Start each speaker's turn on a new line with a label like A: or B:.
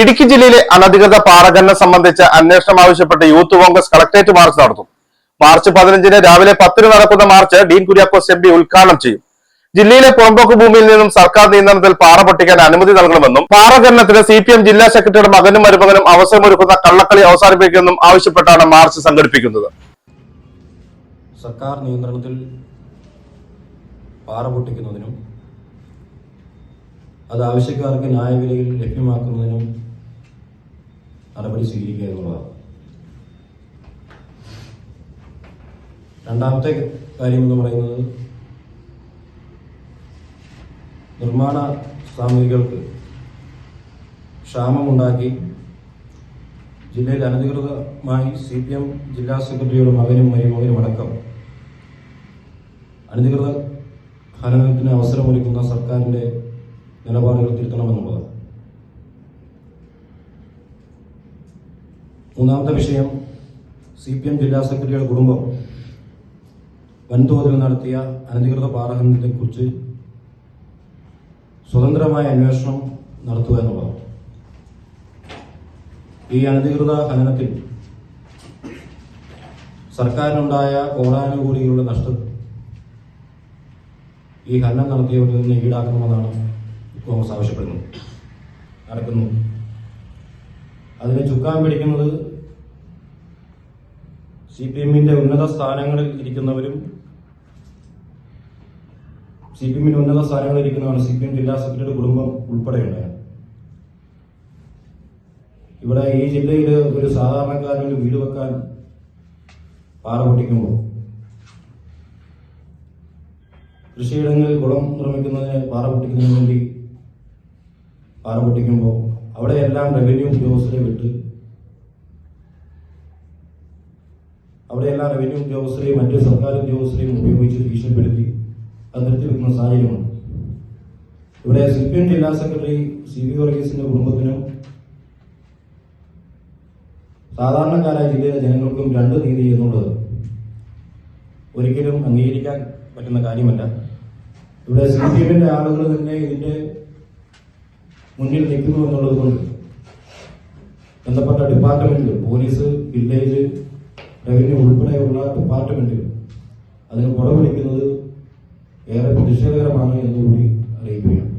A: ഇടുക്കി ജില്ലയിലെ അനധികൃത പാറഖനനം സംബന്ധിച്ച് അന്വേഷണം ആവശ്യപ്പെട്ട് യൂത്ത് കോൺഗ്രസ് കളക്ടറേറ്റ് മാർച്ച് നടത്തും. മാർച്ച് പതിനഞ്ചിന് രാവിലെ പത്തിന് നടക്കുന്ന മാർച്ച് ഡീൻ കുര്യാക്കോസ് എം ഉദ്ഘാടനം ചെയ്യും. ജില്ലയിലെ പുറമ്പോക്ക് ഭൂമിയിൽ നിന്നും സർക്കാർ നിയന്ത്രണത്തിൽ പാറ പൊട്ടിക്കാൻ അനുമതി നൽകണമെന്നും പാറഖനനത്തിന് സി പി എം ജില്ലാ സെക്രട്ടറിയുടെ മകനും മരുമകനും അവസരമൊരുക്കുന്ന കള്ളക്കളി അവസാനിപ്പിക്കുമെന്നും ആവശ്യപ്പെട്ടാണ് മാർച്ച് സംഘടിപ്പിക്കുന്നത്.
B: സർക്കാർ നിയന്ത്രണത്തിൽ പാറ പൊട്ടിക്കുന്നതിനും അത് ആവശ്യക്കാർക്ക് ന്യായവിലയിൽ ലഭ്യമാക്കുന്നതിനും നടപടി സ്വീകരിക്കുക എന്നുള്ളതാണ്. രണ്ടാമത്തെ കാര്യം എന്ന് പറയുന്നത് നിർമ്മാണ സാമഗ്രികൾക്ക് ക്ഷാമമുണ്ടാക്കി ജില്ലയിൽ അനധികൃതമായി സി പി എം ജില്ലാ സെക്രട്ടറിയുടെ മകനും മരുമകനും അടക്കം അനധികൃത ഖനനത്തിന് അവസരമൊരുക്കുന്ന സർക്കാരിന്റെ നിലപാടുകൾ തിരുത്തണമെന്നുള്ളതാണ് മൂന്നാമത്തെ വിഷയം സി പി എം ജില്ലാ സെക്രട്ടറിയുടെ കുടുംബം വൻതോതിൽ നടത്തിയ അനധികൃത പാറഹനത്തെ കുറിച്ച് സ്വതന്ത്രമായ അന്വേഷണം നടത്തുക എന്നുള്ളതാണ്. ഈ അനധികൃത ഖനനത്തിൽ സർക്കാരിനുണ്ടായ കോടാനുകൂലികളുടെ നഷ്ടം ഈ ഖനനം നടത്തിയവരിൽ നിന്ന് ഈടാക്കണമെന്നാണ് കോൺഗ്രസ് ആവശ്യപ്പെടുന്നു. നടക്കുന്നു അതിന് ചുക്കാൻ പിടിക്കുന്നത് സി പി എമ്മിന്റെ ഉന്നത സ്ഥാനങ്ങളിൽ ഇരിക്കുന്നവരും സി പി എമ്മിന്റെ ഉന്നത സ്ഥാനങ്ങളിൽ ഇരിക്കുന്നവരാണ് സി പി എം ജില്ലാ സെക്രട്ടറി കുടുംബം ഉൾപ്പെടെയുണ്ടായത് ഇവിടെ ഈ ജില്ലയിൽ ഒരു സാധാരണക്കാരന് വീട് വെക്കാൻ പാറ പൊട്ടിക്കുമ്പോൾ കൃഷിയിടങ്ങളിൽ കുളം നിർമ്മിക്കുന്നതിന് പാറ പൊട്ടിക്കുന്നതിന് വേണ്ടി പാറ പൊട്ടിക്കുമ്പോൾ അവിടെയെല്ലാം റവന്യൂ ഉദ്യോഗസ്ഥരെ വിട്ട് അവിടെ എല്ലാ റവന്യൂ ഉദ്യോഗസ്ഥരെയും മറ്റ് സർക്കാർ ഉദ്യോഗസ്ഥരെയും ഉപയോഗിച്ച് ഭീഷണിപ്പെടുത്തി അത് നിർത്തിവെക്കുന്ന സാഹചര്യമാണ് ഇവിടെ സി പി എം ജില്ലാ സെക്രട്ടറി സി വി വർഗീസിന്റെ കുടുംബത്തിനും സാധാരണക്കാരായ ജില്ലയിലെ ജനങ്ങൾക്കും രണ്ട് നീതി എന്നുള്ളത് ഒരിക്കലും അംഗീകരിക്കാൻ പറ്റുന്ന കാര്യമല്ല. ഇവിടെ സി പി എമ്മിന്റെ ആളുകൾ തന്നെ ഇതിന്റെ മുന്നിൽ നിൽക്കുന്നു എന്നുള്ളത് കൊണ്ട് ബന്ധപ്പെട്ട ഡിപ്പാർട്ട്മെന്റുകൾ പോലീസ് വില്ലേജ് റവന്യൂ ഉൾപ്പെടെയുള്ള ഡിപ്പാർട്ട്മെന്റുകൾ അതിന് കുടപിടിക്കുന്നത് ഏറെ പ്രതിഷേധകരമാണ് എന്നുകൂടി അറിയിക്കുകയാണ്.